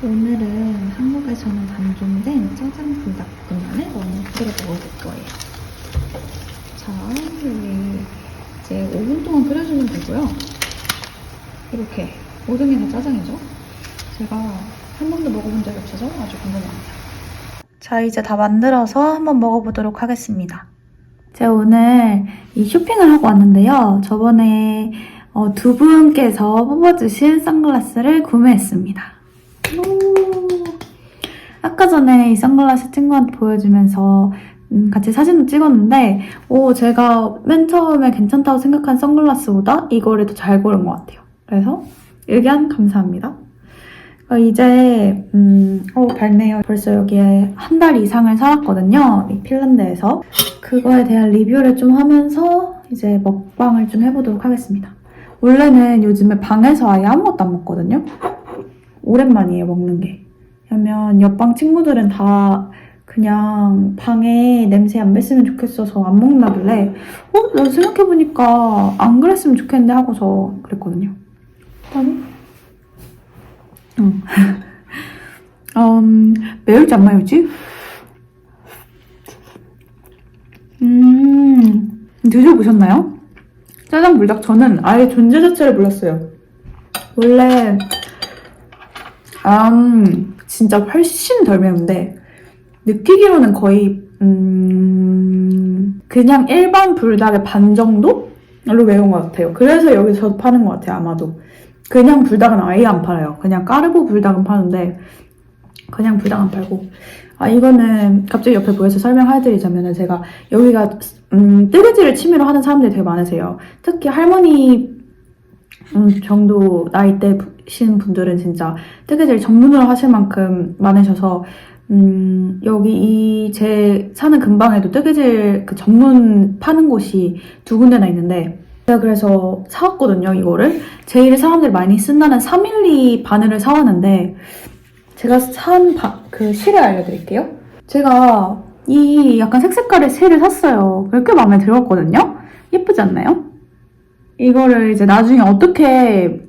오늘은 한국에서는 단종된 짜장 불닭볶음면을 만들어 먹어볼 거예요. 자, 여기 이제 5분 동안 끓여주면 되고요. 이렇게 모든 게 다 짜장이죠. 제가 한 번도 먹어본 적이 없어서 아주 궁금합니다. 자, 이제 다 만들어서 한번 먹어보도록 하겠습니다. 제가 오늘 이 쇼핑을 하고 왔는데요. 저번에 어, 두 분께서 뽑아주신 선글라스를 구매했습니다. 오. 아까 전에 이 선글라스 친구한테 보여주면서 음, 같이 사진도 찍었는데 오, 제가 맨 처음에 괜찮다고 생각한 선글라스보다 이거를 더 잘 고른 것 같아요. 그래서 의견 감사합니다. 어, 이제 음, 어, 밝네요. 벌써 여기에 한 달 이상을 살았거든요. 이 핀란드에서. 그거에 대한 리뷰를 좀 하면서 이제 먹방을 좀 해보도록 하겠습니다. 원래는 요즘에 방에서 아예 아무것도 안 먹거든요. 오랜만이에요, 먹는 게. 왜냐면 옆방 친구들은 다 그냥 방에 냄새 안 뱄으면 좋겠어서 안 먹나길래 어? 나 생각해보니까 안 그랬으면 좋겠는데 하고서 그랬거든요. 아니? 응. 음, 매울지 안 매울지? 음, 드셔보셨나요? 짜장 불닭 저는 아예 존재 자체를 몰랐어요. 원래 음, 진짜 훨씬 덜 매운데 느끼기로는 거의 음, 그냥 일반 불닭의 반 정도로 매운 것 같아요. 그래서 여기서 파는 것 같아요, 아마도. 그냥 불닭은 아예 안 팔아요. 그냥 까르보 불닭은 파는데 그냥 불닭 안 팔고 아 이거는 갑자기 옆에 보여서 설명해드리자면은 제가 여기가 음, 뜨개질을 취미로 하는 사람들이 되게 많으세요. 특히 할머니 음, 정도 나이대신 분들은 진짜 뜨개질 전문으로 하실 만큼 많으셔서 음, 여기 이 제 사는 근방에도 뜨개질 그 전문 파는 곳이 두 군데나 있는데 제가 그래서 사왔거든요 이거를. 제일 사람들이 많이 쓴다는 312 바늘을 사왔는데 제가 산 그 실을 알려드릴게요. 제가 이 약간 색색깔의 실을 샀어요. 꽤 마음에 들었거든요. 예쁘지 않나요? 이거를 이제 나중에 어떻게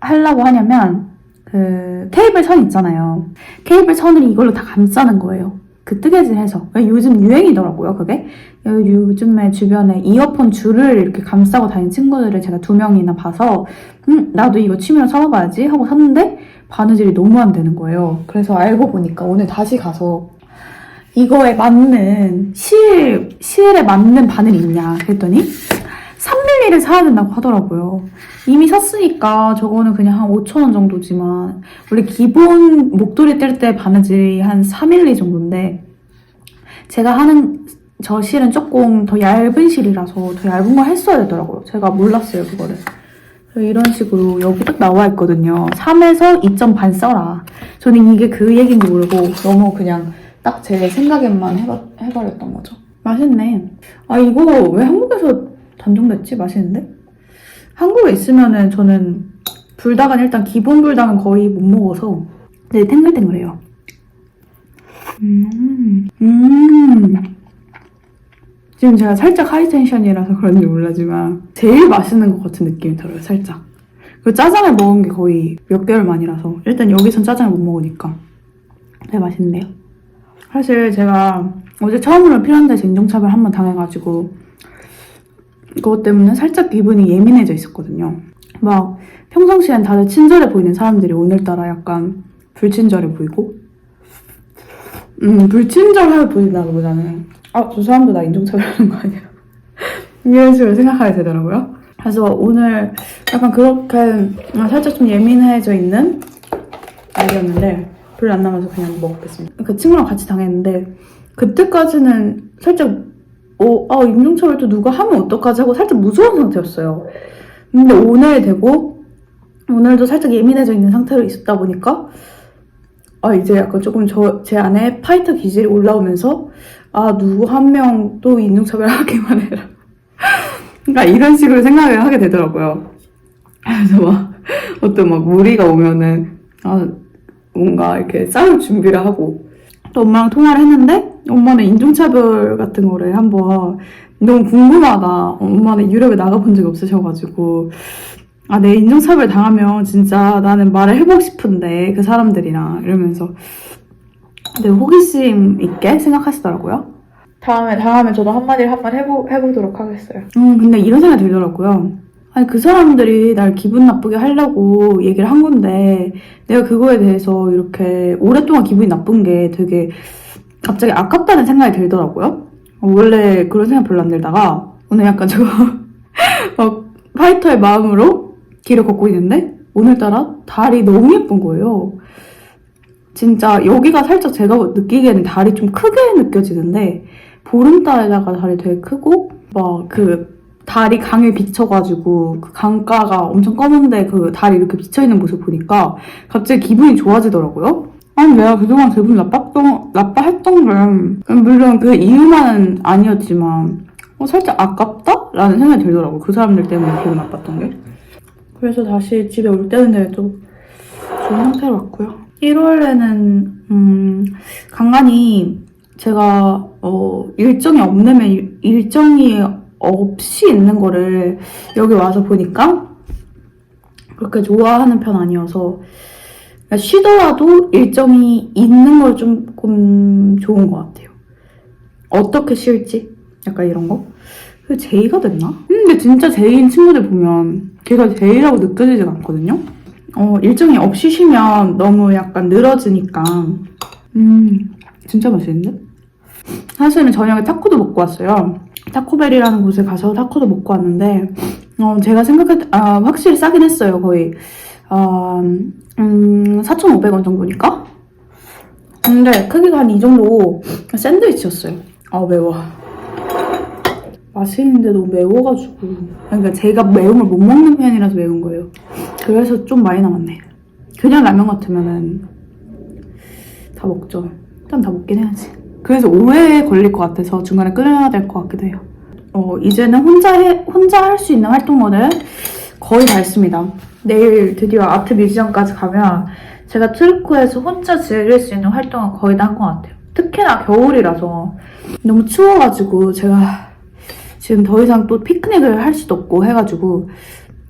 하려고 하냐면 그 케이블 선 있잖아요. 케이블 선을 이걸로 다 감싸는 거예요. 그 뜨개질 해서. 요즘 유행이더라고요, 그게. 요즘에 주변에 이어폰 줄을 이렇게 감싸고 다니는 친구들을 제가 두 명이나 봐서, 음, 나도 이거 취미로 사봐야지 하고 샀는데, 바느질이 너무 안 되는 거예요. 그래서 알고 보니까 오늘 다시 가서 이거에 맞는 실, 실에 맞는 바늘이 있냐 그랬더니 3mm를 사야 된다고 하더라고요. 이미 샀으니까 저거는 그냥 한 5,000원 정도지만 원래 기본 목도리 뗄 때 바느질이 한 4mm 정도인데 제가 하는 저 실은 조금 더 얇은 실이라서 더 얇은 걸 했어야 되더라고요. 제가 몰랐어요, 그거를. 이런 식으로 여기 딱 나와 있거든요. 3에서 2점 반 써라. 저는 이게 그 얘기인지 모르고 너무 그냥 딱 제 생각에만 해버, 해버렸던 거죠. 맛있네. 아, 이거 왜 한국에서 단종 됐지? 맛있는데? 한국에 있으면은 저는 불닭은 일단 기본 불닭은 거의 못 먹어서 되게 탱글탱글해요. 음, 음. 지금 제가 살짝 하이텐션이라서 그런지 몰라지만 제일 맛있는 것 같은 느낌이 들어요, 살짝. 그 짜장을 먹은 게 거의 몇 개월 만이라서 일단 여기선 짜장을 못 먹으니까 되게 맛있네요. 사실 제가 어제 처음으로 핀란드에서 인종차별 한 번 당해가지고 그것 때문에 살짝 기분이 예민해져 있었거든요. 막 평상시엔 다들 친절해 보이는 사람들이 오늘따라 약간 불친절해 보이고 음 불친절해 보인다 보다는 아 저 사람도 나 인종차별하는 거 아니야 이런 식으로 생각하게 되더라고요. 그래서 오늘 약간 그렇게 살짝 좀 예민해져 있는 날이었는데 별로 안 남아서 그냥 먹었겠습니다. 그 친구랑 같이 당했는데 그때까지는 살짝 어, 아, 임종철을 또 누가 하면 어떡하지 하고 살짝 무서운 상태였어요. 근데 오늘 되고, 오늘도 살짝 예민해져 있는 상태로 있었다 보니까, 아, 이제 약간 조금 저, 제 안에 파이터 기질이 올라오면서, 아, 누구 한 명 또 인종차별 하기만 해라. 그러니까 이런 식으로 생각을 하게 되더라고요. 그래서 막, 어떤 막 무리가 오면은, 아, 뭔가 이렇게 싸울 준비를 하고, 또 엄마랑 통화를 했는데 엄마는 인종차별 같은 거를 한번 너무 궁금하다. 엄마는 유럽에 나가본 적이 없으셔가지고 아, 내 인종차별 당하면 진짜 나는 말을 해보고 싶은데, 그 사람들이랑. 이러면서 되게 호기심 있게 생각하시더라고요. 다음에, 다음에 저도 한마디를 한번 해보, 해보도록 하겠어요. 음, 근데 이런 생각이 들더라고요. 아니, 그 사람들이 날 기분 나쁘게 하려고 얘기를 한 건데, 내가 그거에 대해서 이렇게 오랫동안 기분이 나쁜 게 되게 갑자기 아깝다는 생각이 들더라고요. 어, 원래 그런 생각 별로 안 들다가, 오늘 약간 저, 막, 파이터의 마음으로 길을 걷고 있는데, 오늘따라 달이 너무 예쁜 거예요. 진짜 여기가 살짝 제가 느끼기에는 달이 좀 크게 느껴지는데 보름달에다가 달이 되게 크고 막 그 달이 강에 비쳐가지고 그 강가가 엄청 검은데 그 달이 이렇게 비쳐있는 모습 보니까 갑자기 기분이 좋아지더라고요. 아니 내가 그동안 기분 나빴던 나빠했던 게 물론 그 이유만은 아니었지만 어, 살짝 아깝다 라는 생각이 들더라고 그 사람들 때문에 기분 나빴던 게. 그래서 다시 집에 올 때는 좀 좋은 상태로 왔고요. 1월에는 음, 간간히 제가 어, 일정이 없으면 일- 일정이 없이 있는 거를 여기 와서 보니까 그렇게 좋아하는 편 아니어서 그러니까 쉬더라도 일정이 있는 걸 조금 좋은 것 같아요. 어떻게 쉴지 약간 이런 거. 그 제이가 됐나? 근데 진짜 제이인 친구들 보면 걔가 제이라고 느껴지지가 않거든요. 어, 일정이 없이 쉬면 너무 약간 늘어지니까. 음, 진짜 맛있는데? 사실은 저녁에 타코도 먹고 왔어요. 타코벨이라는 곳에 가서 타코도 먹고 왔는데, 어, 제가 생각했, 아, 확실히 싸긴 했어요, 거의. 어, 음, 4,500원 정도니까? 근데 크기가 한 이 정도 샌드위치였어요. 아, 매워. 맛있는데 너무 매워가지고. 그러니까 제가 매운 걸 못 먹는 편이라서 매운 거예요. 그래서 좀 많이 남았네. 그냥 라면 같으면은 다 먹죠. 일단 다 먹긴 해야지. 그래서 오해에 걸릴 것 같아서 중간에 끊어야 될 것 같기도 해요. 어, 이제는 혼자 해, 혼자 할 수 있는 활동들은 거의 다 했습니다. 내일 드디어 아트 뮤지엄까지 가면 제가 트루크에서 혼자 즐길 수 있는 활동은 거의 다 한 것 같아요. 특히나 겨울이라서 너무 추워가지고 제가 지금 더 이상 또 피크닉을 할 수도 없고 해가지고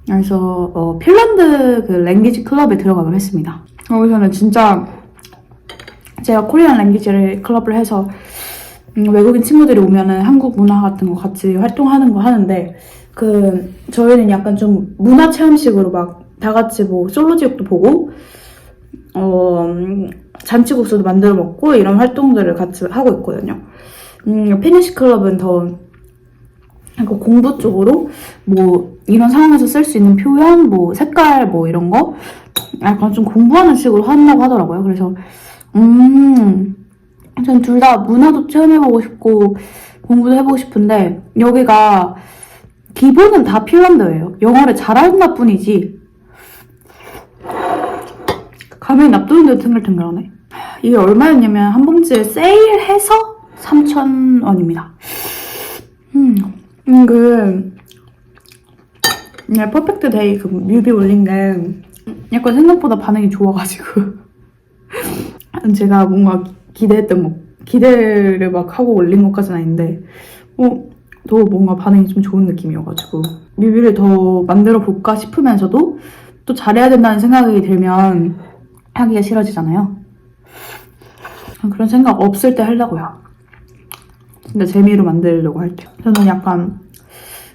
그래서 어, 핀란드 그 랭귀지 클럽에 들어가기로 했습니다. 거기서는 진짜 제가 코리안 랭귀지를 클럽을 해서 음, 외국인 친구들이 오면은 한국 문화 같은 거 같이 활동하는 거 하는데 그 저희는 약간 좀 문화 체험식으로 막 다 같이 뭐 솔로지옥도 보고 어 음, 잔치국수도 만들어 먹고 이런 활동들을 같이 하고 있거든요. 음, 피니시 클럽은 더 약간 공부 쪽으로 뭐 이런 상황에서 쓸 수 있는 표현, 뭐 색깔, 뭐 이런 거 약간 좀 공부하는 식으로 한다고 하더라고요. 그래서 음, 전 둘 다 문화도 체험해보고 싶고 공부도 해보고 싶은데 여기가 기본은 다 핀란드예요. 영어를 잘한다 뿐이지 가면이 납두는 데 탱글탱글하네. 이게 얼마였냐면 한 봉지에 세일해서 3,000원입니다. 음, 음, 그, 네, 퍼펙트 데이 그 뮤비 올린 게 약간 생각보다 반응이 좋아가지고 제가 뭔가 기대했던 거 기대를 막 하고 올린 것까지는 아닌데 어, 더 뭔가 반응이 좀 좋은 느낌이어가지고 뮤비를 더 만들어 볼까 싶으면서도 또 잘해야 된다는 생각이 들면 하기가 싫어지잖아요. 그런 생각 없을 때 하려고요. 진짜 재미로 만들려고 할 때. 저는 약간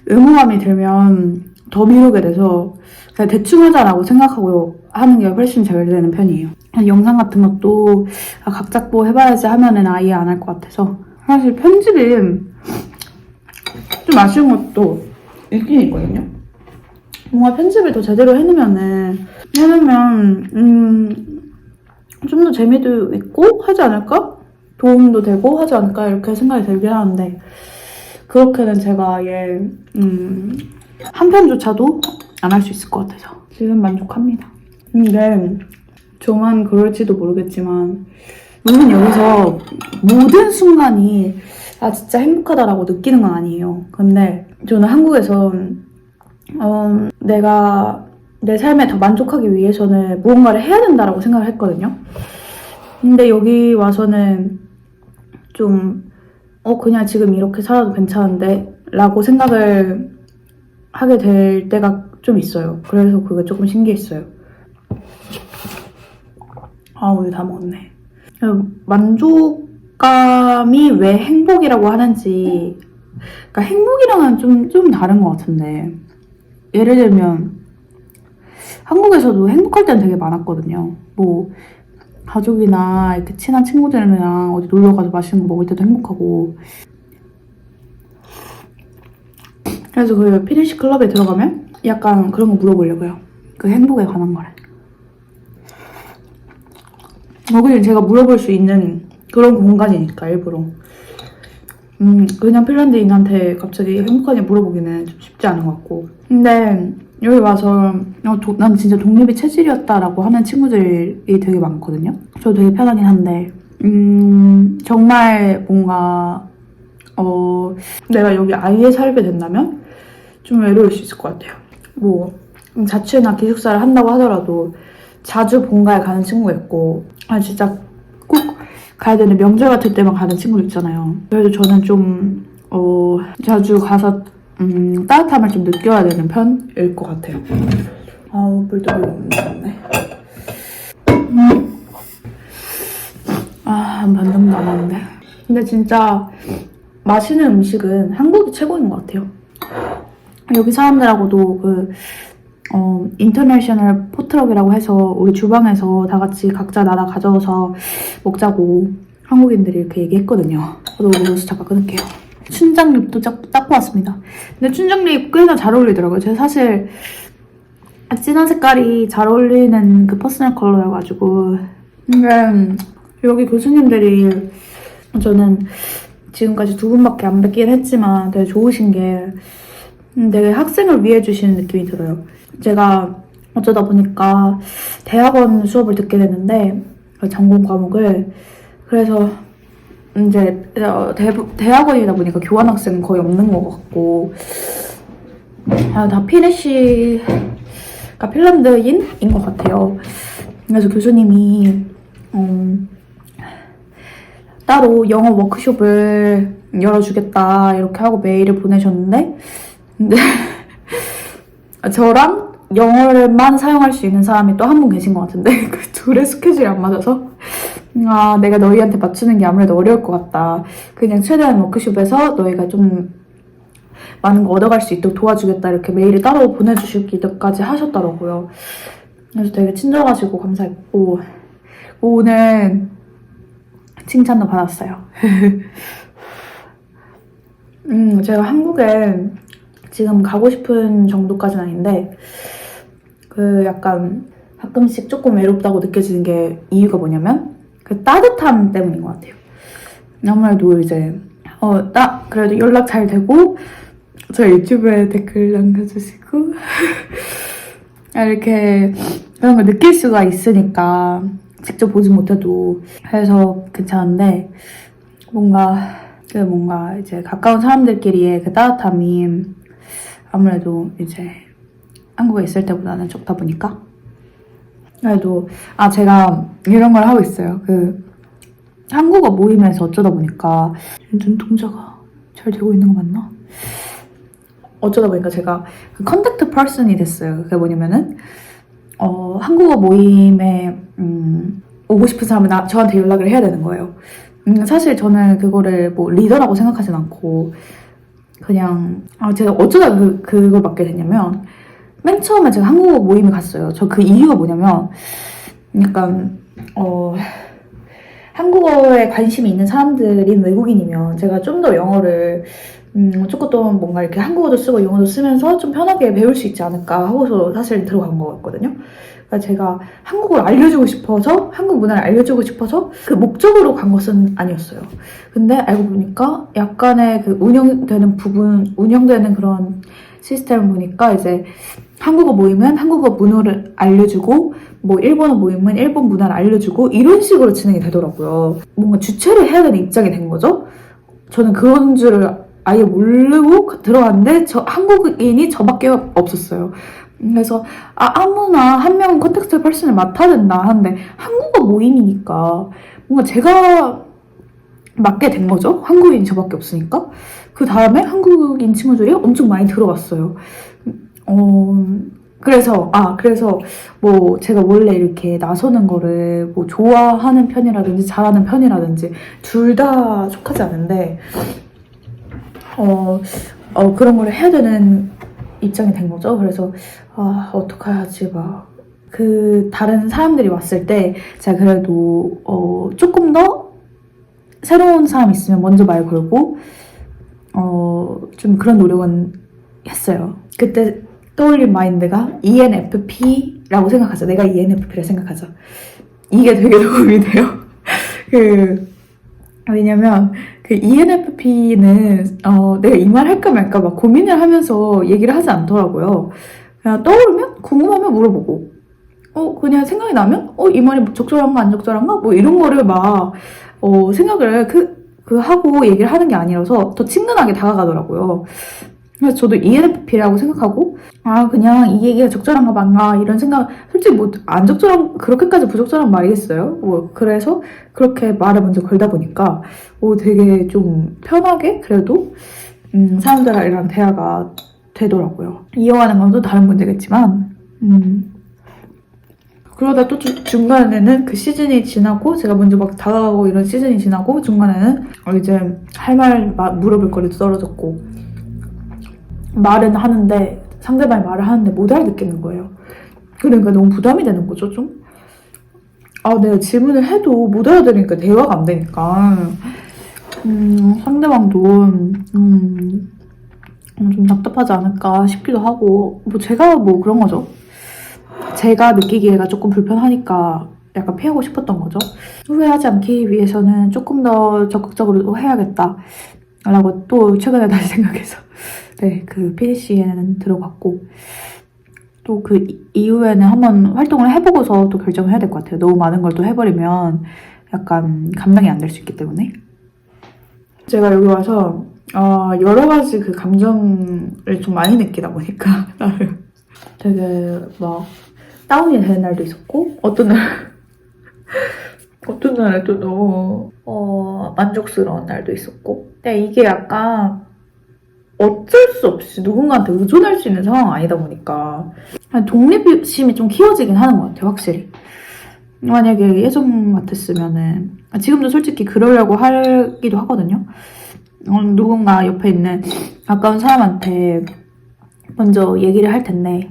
의무감이 들면 더 미루게 돼서 그냥 대충 하자라고 생각하고 하는 게 훨씬 잘 되는 편이에요. 영상 같은 것도 아, 각 잡고 해봐야지 하면은 아예 안 할 것 같아서 사실 편집이 좀 아쉬운 것도 있긴 있거든요. 뭔가 편집을 더 제대로 해놓으면은 해놓으면 음, 좀 더 재미도 있고 하지 않을까? 도움도 되고 하지 않을까 이렇게 생각이 들긴 하는데 그렇게는 제가 아예 음, 한 편조차도 안 할 수 있을 것 같아서 지금 만족합니다. 근데 저만 그럴지도 모르겠지만 물론 여기서 모든 순간이 아 진짜 행복하다라고 느끼는 건 아니에요. 근데 저는 한국에서 어, 내가 내 삶에 더 만족하기 위해서는 무언가를 해야 된다라고 생각을 했거든요. 근데 여기 와서는 좀, 어, 그냥 지금 이렇게 살아도 괜찮은데? 라고 생각을 하게 될 때가 좀 있어요. 그래서 그게 조금 신기했어요. 아, 우유 다 먹었네. 만족감이 왜 행복이라고 하는지, 그러니까 행복이랑은 좀, 좀 다른 것 같은데, 예를 들면, 한국에서도 행복할 때는 되게 많았거든요. 뭐, 가족이나 이렇게 친한 친구들이랑 어디 놀러 가서 맛있는 거 먹을 때도 행복하고. 그래서 그 피니시 클럽에 들어가면 약간 그런 거 물어보려고요. 그 행복에 관한 거를. 여기는 제가 물어볼 수 있는 그런 공간이니까 일부러. 음, 그냥 핀란드인한테 갑자기 행복하냐 물어보기는 좀 쉽지 않은 것 같고. 근데 여기 와서 어, 도- 난 진짜 독립이 체질이었다라고 하는 친구들이 되게 많거든요. 저 되게 편하긴 한데, 음, 정말 뭔가, 어, 내가 여기 아예 살게 된다면 좀 외로울 수 있을 것 같아요. 뭐, 음, 자취나 기숙사를 한다고 하더라도 자주 본가에 가는 친구가 있고, 아, 진짜 꼭 가야 되는 명절 같을 때만 가는 친구도 있잖아요. 그래도 저는 좀, 어, 자주 가서, 음, 따뜻함을 좀 느껴야 되는 편일 것 같아요. 아우, 물도 별로 없네. 음. 아, 한 반 정도 남았는데. 근데 진짜 맛있는 음식은 한국이 최고인 것 같아요. 여기 사람들하고도 그, 어, 인터내셔널 포트럭이라고 해서 우리 주방에서 다 같이 각자 나라 가져와서 먹자고 한국인들이 이렇게 얘기했거든요. 저도 그래서 잠깐 끊을게요. 춘장잎도 딱, 닦고 왔습니다. 근데 춘장잎 꽤나 잘 어울리더라고요. 제가 사실 진한 색깔이 잘 어울리는 그 퍼스널 컬러여가지고. 근데 여기 교수님들이 저는 지금까지 두 분밖에 안 뵙긴 했지만 되게 좋으신 게 음, 되게 학생을 위해 주시는 느낌이 들어요. 제가 어쩌다 보니까 대학원 수업을 듣게 됐는데 그 전공 과목을 그래서 이제 어, 대, 대학원이다 보니까 교환 학생은 거의 없는 것 같고 아, 다 피네시가 핀란드인인 것 같아요. 그래서 교수님이 음, 따로 영어 워크숍을 열어주겠다 이렇게 하고 메일을 보내셨는데 근데 저랑 영어를만 사용할 수 있는 사람이 또 한 분 계신 것 같은데 그 둘의 스케줄이 안 맞아서. 아 내가 너희한테 맞추는 게 아무래도 어려울 것 같다. 그냥 최대한 워크숍에서 너희가 좀 많은 거 얻어갈 수 있도록 도와주겠다. 이렇게 메일을 따로 보내주시기까지 하셨더라고요. 그래서 되게 친절하시고 감사했고. 오늘 칭찬도 받았어요. 음 제가 한국에 지금 가고 싶은 정도까지는 아닌데 그 약간 가끔씩 조금 외롭다고 느껴지는 게 이유가 뭐냐면 그 따뜻함 때문인 것 같아요. 아무래도 이제 어 나 그래도 연락 잘 되고 저 유튜브에 댓글 남겨주시고 아, 이렇게 그런 걸 느낄 수가 있으니까 직접 보지 못해도 그래서 괜찮은데 뭔가 그 뭔가 이제 가까운 사람들끼리의 그 따뜻함이 아무래도 이제 한국에 있을 때보다는 적다 보니까? 그래도 아 제가 이런 걸 하고 있어요. 그 한국어 모임에서 어쩌다 보니까 눈동자가 잘 되고 있는 거 맞나? 어쩌다 보니까 제가 그 컨택트 퍼슨이 됐어요. 그게 뭐냐면은 어 한국어 모임에 음, 오고 싶은 사람은 나, 저한테 연락을 해야 되는 거예요. 음, 사실 저는 그거를 뭐 리더라고 생각하진 않고 그냥 아 제가 어쩌다 그, 그걸 맡게 됐냐면 맨 처음에 제가 한국어 모임에 갔어요. 저 그 이유가 뭐냐면 약간 어 한국어에 관심이 있는 사람들인 외국인이면 제가 좀 더 영어를 음, 조금 더 뭔가 이렇게 한국어도 쓰고 영어도 쓰면서 좀 편하게 배울 수 있지 않을까 하고서 사실 들어간 거였거든요. 그러니까 제가 한국어를 알려주고 싶어서 한국 문화를 알려주고 싶어서 그 목적으로 간 것은 아니었어요. 근데 알고 보니까 약간의 그 운영되는 부분, 운영되는 그런 시스템을 보니까 이제 한국어 모임은 한국어 문화를 알려주고 뭐 일본어 모임은 일본 문화를 알려주고 이런 식으로 진행이 되더라고요. 뭔가 주체를 해야 되는 입장이 된 거죠. 저는 그런 줄을 아예 모르고 들어갔는데 저 한국인이 저밖에 없었어요. 그래서 아, 아무나 한 명은 컨텍스트 퍼슨을 맡아야 된다 하는데 한국어 모임이니까 뭔가 제가 맡게 된 거죠. 한국인이 저밖에 없으니까. 그 다음에 한국인 친구들이 엄청 많이 들어왔어요. 어, 그래서, 아, 그래서 뭐 제가 원래 이렇게 나서는 거를 뭐 좋아하는 편이라든지 잘하는 편이라든지 둘 다 속하지 않은데, 어, 어, 그런 걸 해야 되는 입장이 된 거죠. 그래서, 아, 어떡해야지, 막. 그, 다른 사람들이 왔을 때, 제가 그래도, 어, 조금 더 새로운 사람 있으면 먼저 말 걸고, 어, 좀 그런 노력은 했어요. 그때 떠올린 마인드가 ENFP라고 생각하자. 내가 E ENFP라 생각하자. 이게 되게 도움이 돼요. 그, 왜냐면, 그 ENFP는, 어, 내가 이 말 할까 말까 막 고민을 하면서 얘기를 하지 않더라고요. 그냥 떠오르면, 궁금하면 물어보고, 어, 그냥 생각이 나면, 어, 이 말이 적절한가 안 적절한가? 뭐 이런 거를 막, 어, 생각을 그, 그 하고 얘기를 하는 게 아니라서 더 친근하게 다가가더라고요. 그래서 저도 ENFP라고 생각하고, 아, 그냥 이 얘기가 적절한가 맞나, 이런 생각, 솔직히 뭐, 안 적절한, 그렇게까지 부적절한 말이겠어요? 뭐, 그래서 그렇게 말을 먼저 걸다 보니까, 오, 되게 좀 편하게, 그래도, 음, 사람들이랑 대화가 되더라고요. 이용하는 건 또 다른 문제겠지만, 음. 그러다 또 주- 중간에는 그 시즌이 지나고, 제가 먼저 막 다가가고 이런 시즌이 지나고, 중간에는 어, 이제 할 말 물어볼 거리도 떨어졌고, 말은 하는데 상대방이 말을 하는데 못 알아듣겠는 거예요. 그러니까 너무 부담이 되는 거죠, 좀. 아, 내가 질문을 해도 못 알아들으니까 대화가 안 되니까. 음, 상대방도, 음, 좀 답답하지 않을까 싶기도 하고, 뭐 제가 뭐 그런 거죠. 제가 느끼기에가 조금 불편하니까 약간 피하고 싶었던 거죠. 후회하지 않기 위해서는 조금 더 적극적으로 해야겠다. 라고 또 최근에 다시 생각해서 네, 그 PDC에는 들어갔고 또 그 이후에는 한번 활동을 해보고서 또 결정을 해야 될 것 같아요. 너무 많은 걸 또 해버리면 약간 감당이 안 될 수 있기 때문에 제가 여기 와서 어, 여러 가지 그 감정을 좀 많이 느끼다 보니까 나름 되게 막 다운이 되는 날도 있었고 어떤 날 어떤 날에 또 너무 어, 만족스러운 날도 있었고. 근데 이게 약간 어쩔 수 없이 누군가한테 의존할 수 있는 상황 아니다 보니까 독립심이 좀 키워지긴 하는 것 같아요 확실히. 만약에 예전 같았으면은 지금도 솔직히 그러려고 하기도 하거든요. 어, 누군가 옆에 있는 가까운 사람한테 먼저 얘기를 할 텐데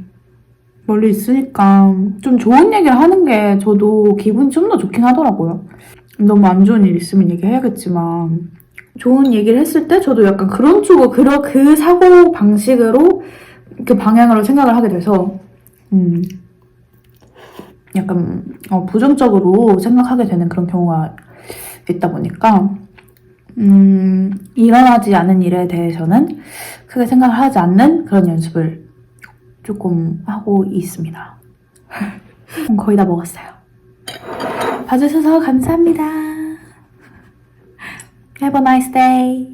멀리 있으니까 좀 좋은 얘기를 하는 게 저도 기분이 좀 더 좋긴 하더라고요. 너무 안 좋은 일 있으면 얘기해야겠지만 좋은 얘기를 했을 때 저도 약간 그런 쪽으로 그런 그 사고 방식으로 그 방향으로 생각을 하게 돼서 음 약간 어, 부정적으로 생각하게 되는 그런 경우가 있다 보니까 음 일어나지 않은 일에 대해서는 크게 생각을 하지 않는 그런 연습을 조금 하고 있습니다. 거의 다 먹었어요. 봐주셔서 감사합니다. Have a nice day.